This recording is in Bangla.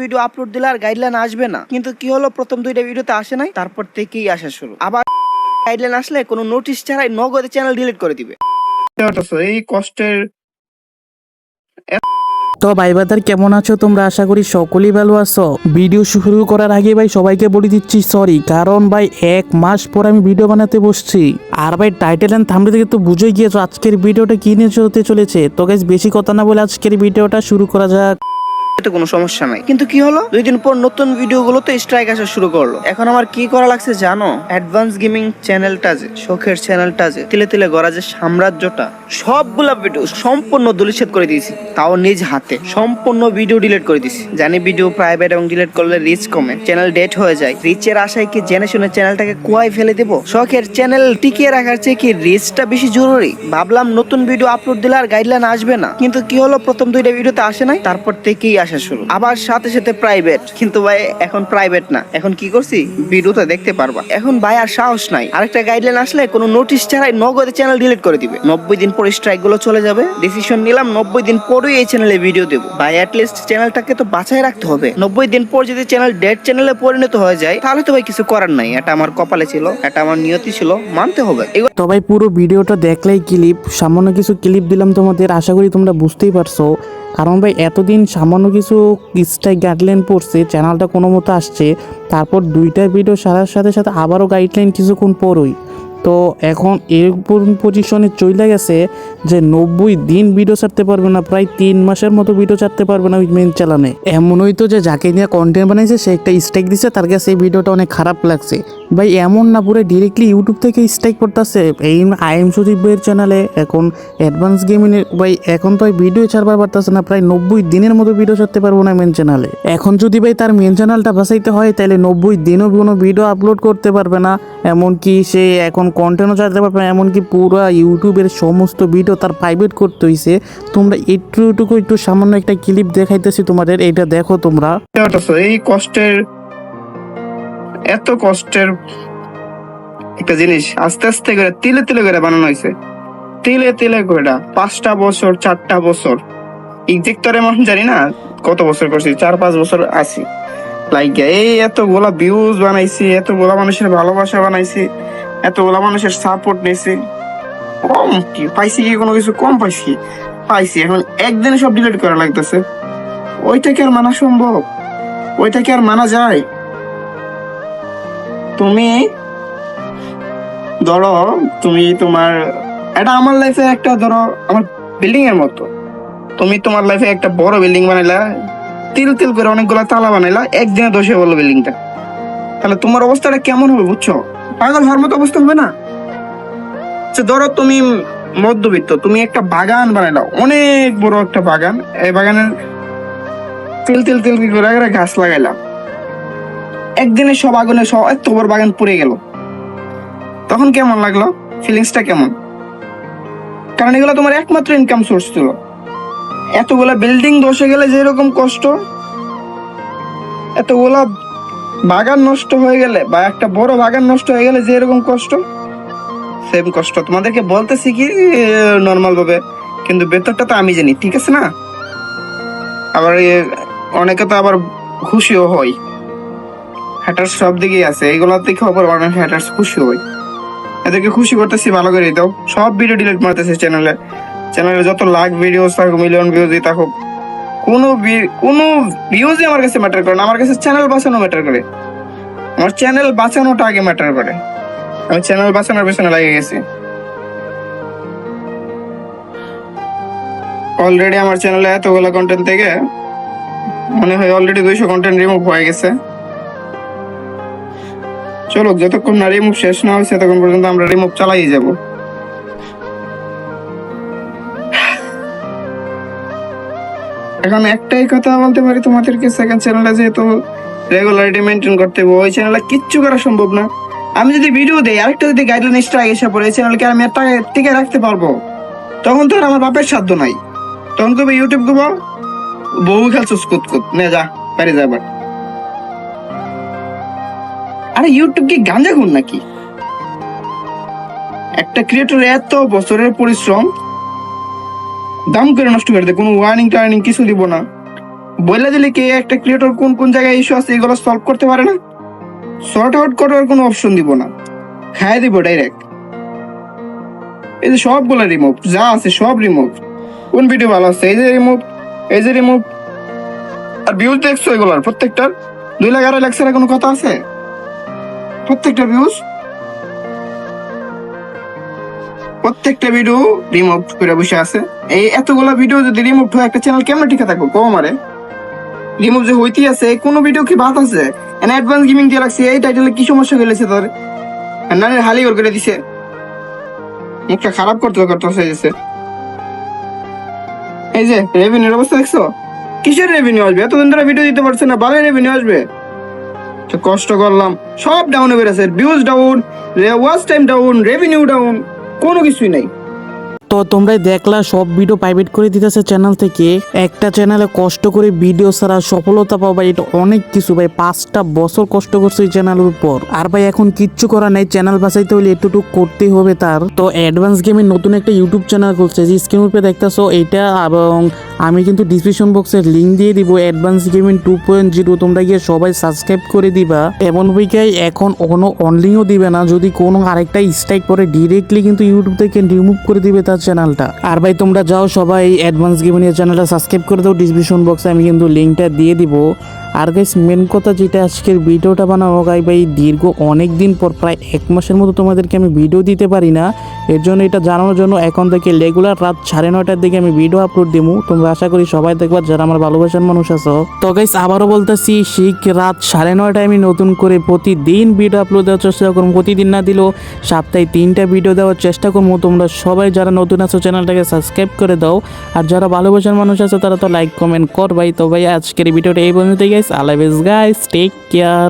ভিডিও আপলোড দিলে আর গাইডলাইন আসবে না। কিন্তু কি হলো? প্রথম দুইটা ভিডিওতে আসে নাই তারপর থেকেই আসা শুরু। আবার গাইডলাইন আসলে কোনো নোটিশ ছাড়াই নগদে চ্যানেল ডিলিট করে দিবে। এই কষ্টের তো ভাই বাদার কেমন আছো তোমরা? আশা করি সকলেই ভালো আছো। ভিডিও শুরু করার আগে ভাই সবাইকে বলে দিচ্ছি সরি কারণ ভাই এক মাস পর আমি ভিডিও বানাতে বসছি। আর ভাই টাইটেল এন্ড থামলে থেকে তো বুঝে গিয়েছো আজকের ভিডিওটা কি নিয়ে চলতে চলেছে। তো গাইজ বেশি কথা না বলে আজকের ভিডিওটা শুরু করা যাক। এতে কোনো সমস্যা নাই। কিন্তু কি হলো? দুই দিন পর নতুন ভিডিও গুলো তো স্ট্রাইক আসা শুরু করল। এখন আমার কি করা লাগছে জানো? অ্যাডভান্স গেমিং চ্যানেলটা যে শখের চ্যানেলটা যে, তিলে তিলে গড়া যে সাম্রাজ্যটা, সবগুলা ভিডিও সম্পূর্ণ দলিছেদ করে দিয়েছি। তাও নিজ হাতে। সম্পূর্ণ ভিডিও ডিলিট করে দিয়েছি। জানি ভিডিও প্রাইভেট এবং ডিলিট করলে রিচ কমে। চ্যানেল ডেট হয়ে যায়। রিচের আশায় কি জেনে শুনে চ্যানেলটাকে কুয়ায় ফেলে দেবো? শখের চ্যানেল টিকিয়ে রাখার চেয়ে কি রিচটা বেশি জরুরি? ভাবলাম নতুন ভিডিও আপলোড দিলে আর গাইডলাইন আসবে না। কিন্তু কি হলো? প্রথম দুইটা ভিডিওতে আসে নাই। তারপর থেকেই আসা শুরু আবার সাথে সাথে প্রাইভেট কিন্তু ভাই, এখন প্রাইভেট না। এখন কি করছি? ভিডিওতে দেখতে পারবা। এখন ভাই আর সাহস নাই। আরেকটা গাইডলাইন আসলে কোনো নোটিশ ছাড়াই নগদে চ্যানেল ডিলিট করে দিবে। নব্বই দিন পরে স্ট্রাইকগুলো চলে যাবে। ডিসিশন নিলাম, নব্বই দিন পরেই এই চ্যানেলে ভিডিও দেবো। ভাই লিস্ট চ্যানেলটাকে তো বাঁচাই রাখতে হবে। নব্বই দিন পর যদি চ্যানেল ডেড চ্যানেলে পরিণত হয়ে যায়, তাহলে তো ভাই কিছু করার নাই। এটা আমার কপালে ছিল, এটা আমার নিয়তি ছিল, মানতে হবে। তো ভাই, পুরো ভিডিওটা দেখলেই ক্লিপ সামান্য কিছু ক্লিপ দিলাম তোমাদের। আশা করি তোমরা বুঝতেই পারছ। কারণ ভাই, এতদিন সামান্য কিছু স্ট্রাইক গাইডলাইন পড়ছে চ্যানেলটা কোনো মতো আসছে, তারপর দুইটা ভিডিও সারার সাথে সাথে আবারও গাইডলাইন কিছুক্ষণ পরই। তো এখন এরকম পজিশনে চলে গেছে যে নব্বই দিন ভিডিও ছাড়তে পারবে না, প্রায় তিন মাসের মতো ভিডিও ছাড়তে পারবে না ওই মেন চ্যানেলে এমনই তো যে যাকে নিয়ে কন্টেন্ট বানাইছে, সে একটা স্ট্রাইক দিছে, তার কাছে এই ভিডিওটা অনেক খারাপ লাগছে। ভাই, এমন না, পুরো ডিরেক্টলি ইউটিউব থেকে স্ট্রাইক করতেছে। এই আই এম সুদীপ ভাইয়ের চ্যানেলে এখন অ্যাডভান্স গেমিং ভাই, এখন তো ভিডিও ছাড়বার পারতেছে না, প্রায় নব্বই দিনের মতো ভিডিও ছাড়তে পারব না মেন চ্যানেলে এখন যদি ভাই তার মেন চ্যানেলটা বাঁচাইতে হয়, তাহলে নব্বই দিনও কোনো ভিডিও আপলোড করতে পারবে না। এমনকি সে এখন কন্টেন্টও ছাড়তে পারবে না, এমনকি পুরো ইউটিউবের সমস্ত ভিডিও তার প্রাইভেট করতে হয়েছে তোমরা একটু একটু একটু সামান্য একটা ক্লিপ দেখাইতেছি তোমাদের, এইটা দেখো তোমরা। এই কষ্টের, এত কষ্টের একটা জিনিস আস্তে আস্তে করে তিলে তিলে করে বানানো হয়েছে তিলে তিলে করে পাঁচটা বছর, চারটা বছর। এক্সাক্টরে মানুষ জানি না কত বছর করছি, চার পাঁচ বছর আছি। লাইক এই এতগুলা ভিউজ বানাইছি, এতগুলা মানুষের ভালোবাসা বানাইছি। এতগুলা মানুষের সাপোর্ট নিয়েছি। কম কি? পাইছি কি কোনো কিছু? কম পাইছি। পাইছি। এখন একদিনে সব ডিলিট করা লাগতেছে। ওইটা কি আর মানা সম্ভব? ওইটা কি আর মানা যায়? তুমি ধরো, তুমি তোমার, এটা আমার লাইফে একটা ধরো, আমার বিল্ডিং এর মতো। তুমি তোমার লাইফে একটা বড় বিল্ডিং বানাইলা, তিল তিল করে অনেকগুলো তালা বানাইলা, একদিনে দোষে বলল বিল্ডিংটা তাহলে তোমার অবস্থাটা কেমন হবে, বুঝছ? পাগল হওয়ার মতো অবস্থা হবে না? আচ্ছা, ধরো তুমি মধ্যবিত্ত তুমি একটা বাগান বানাইলা অনেক বড় একটা বাগান। এই বাগানের তিল তিল তিল তিল করে করে গাছ লাগাইলাম। একদিনে সব আগুনে সব এত বড় বাগান পুড়ে গেল। তখন কেমন লাগল? ফিলিংসটা কেমন? কারণ এগুলো তোমার একমাত্র ইনকাম সোর্স ছিল। এতগুলা বিল্ডিং ধসে গেলে যেরকম কষ্ট এতগুলা বাগান নষ্ট হয়ে গেলে বা একটা বড় বাগান নষ্ট হয়ে গেলে যে এরকম কষ্ট? সেম কষ্ট। তোমাদেরকে বলতেছি কি নর্মাল ভাবে। কিন্তু ভেতরটা তো আমি জানি, ঠিক আছে না? আবার অনেকে তো আবার খুশিও হয়। হ্যাটার্স সব দিকেই আছে। এইগুলোর দিকে খবর, অনেক হ্যাটার্স খুশি হয়। এদেরকে খুশি করতেছি, ভালো করে দাও সব ভিডিও ডিলিট মারতেছে চ্যানেলে চ্যানেলে যত লাখ ভিডিওস থাকুক মিলিয়ন ভিউজই থাকুক কোনো কোনো ভিউজই আমার কাছে ম্যাটার করে না। আমার কাছে চ্যানেল বাঁচানো ম্যাটার করে। আমার চ্যানেল বাঁচানোটা আগে ম্যাটার করে। আমি চ্যানেল বাঁচানোর পেছনে লাগে গেছি। অলরেডি আমার চ্যানেলে এতগুলো কন্টেন্ট থেকে মনে হয় অলরেডি দুইশো কন্টেন্ট রিমুভ হয়ে গেছে। চলো, যতক্ষণ না রিমুভ শেষ না হয়েছে, ততক্ষণ পর্যন্ত আমরা রিমুভ চালাই যাব। এখন একটাই কথা বলতে পারি, তোমাদেরকে সেকেন্ড চ্যানেলে যেহেতু রেগুলারিটি মেনটেন করতে হবে, ওই চ্যানেলে কিচ্ছু করা সম্ভব না। আমি যদি ভিডিও দেই, আরেকটা যদি গাইডলাইন স্ট্রাইক এসে পড়ে, এই চ্যানেলকে আমি একটা টিকে রাখতে পারব। তখন তো আর আমার বাপের সাধ্য নাই। তখন কবে ইউটিউব করব বউ খেলছিস কুত নে যা, বাইরে যা এবার। আরে ইউটিউব কি গাঞ্জা গুণ নাকি? একটা ক্রিয়েটর এত বছরের পরিশ্রম দাম করে নষ্ট করে দেয় কোনো ওয়ার্নিং টার্নিং কিছু দিব না। বলে দিলে কি, একটা ক্রিয়েটর কোন কোন জায়গায় ইস্যু আছে, এগুলো সলভ করতে পারে না? সর্ট আউট করার কোনো অপশন দিব না। খাই দিব ডাইরেক্ট এই যে সবগুলো রিমুভ যা আছে সব রিমুভ কোন ভিডিও ভালো আছে? এই যে রিমুভ এই যে রিমুভ আর ভিউজ দেখছ এগুলার, প্রত্যেকটার? দুই লাখ আড়াই লাখ ছাড়া কোনো কথা আছে? প্রত্যেকটা ভিউজ প্রত্যেকটা ভিডিও রিমুভ করে বসে আছে। এই এতগুলা ভিডিও যদি রিমুভ হয়, একটা চ্যানেল কেমন টিকে থাকব? কম মারে রিমুভ যে হইতেই আছে, কোন ভিডিও কি বাদ আছে? এনে অ্যাডভান্স গেমিং দিয়ে রাখছে, এই টাইটেলে কি সমস্যা গেলেছে তোর? নানের হালি ওর করে দিছে। মুখটা খারাপ করতে করতে হয়েছে এই যে রেভিনিউর অবস্থা দেখছ? কিসের রেভিনিউ আসবে? এতদিন ধরে ভিডিও দিতে পারছে না ভালো রেভিনিউ আসবে। কষ্ট করলাম। সব ডাউনে বেড়েছে views down watch time down revenue down কোনো কিছুই নাই। তো তোমরা দেখলা, সব ভিডিও প্রাইভেট করে দিতেছে চ্যানেল থেকে। একটা চ্যানেলে কষ্ট করে ভিডিও ছাড়া সফলতা পাওয়া ভাই, এটা অনেক কিছু ভাই। পাঁচটা বছর কষ্ট করছে এই চ্যানেলের উপর। আর ভাই, এখন কিচ্ছু করা নেই। চ্যানেল বাঁচাইতে হলে এতটুকু করতেই হবে তার। তো অ্যাডভান্স গেমের নতুন একটা ইউটিউব চ্যানেল খুলছে। যে স্ক্রিন উপরে দেখতেছো এটা এবং আমি কিন্তু ডিসক্রিপশন বক্সের লিঙ্ক দিয়ে দিব advance gaming two point zero তোমরা গিয়ে সবাই সাবস্ক্রাইব করে দিবা। এমন বইকাই এখন কোনো অনলিংও দিবে না, যদি কোনো আরেকটা স্ট্রাইক পরে ডিরেক্টলি কিন্তু ইউটিউব থেকে রিমুভ করে দিবে তার চ্যানেলটা আর ভাই, তোমরা যাও সবাই অ্যাডভান্স গেমিং এর চ্যানেলটা সাবস্ক্রাইব করে দাও ডিসক্রিপশন বক্সে আমি কিন্তু লিঙ্কটা দিয়ে দিব। আর গাইস মেন কথা যেটা আজকের ভিডিওটা বানানো গাই ভাই, দীর্ঘ অনেক দিন পর, প্রায় এক মাসের মতো তোমাদেরকে আমি ভিডিও দিতে পারি না। এর জন্য এটা জানানোর জন্য এখন থেকে রেগুলার রাত সাড়ে নয়টার দিকে আমি ভিডিও আপলোড দিমু। তোমরা আশা করি সবাই দেখবা যারা আমার ভালোবাসার মানুষ আছো। তো গাইস আবারও বলতেছি, শিখ রাত সাড়ে নয়টায় আমি নতুন করে প্রতিদিন ভিডিও আপলোড দেওয়ার চেষ্টা করব। প্রতিদিন না দিলেও সপ্তাহে তিনটা ভিডিও দেওয়ার চেষ্টা করব। তোমরা সবাই যারা নতুন আছো, চ্যানেলটাকে সাবস্ক্রাইব করে দাও। আর যারা ভালোবাসার মানুষ আছে, তারা তো লাইক কমেন্ট কর ভাই তো ভাই, আজকের ভিডিওটা এই পর্যন্ত গাইস আলাইভেজ গাইস টেক কেয়ার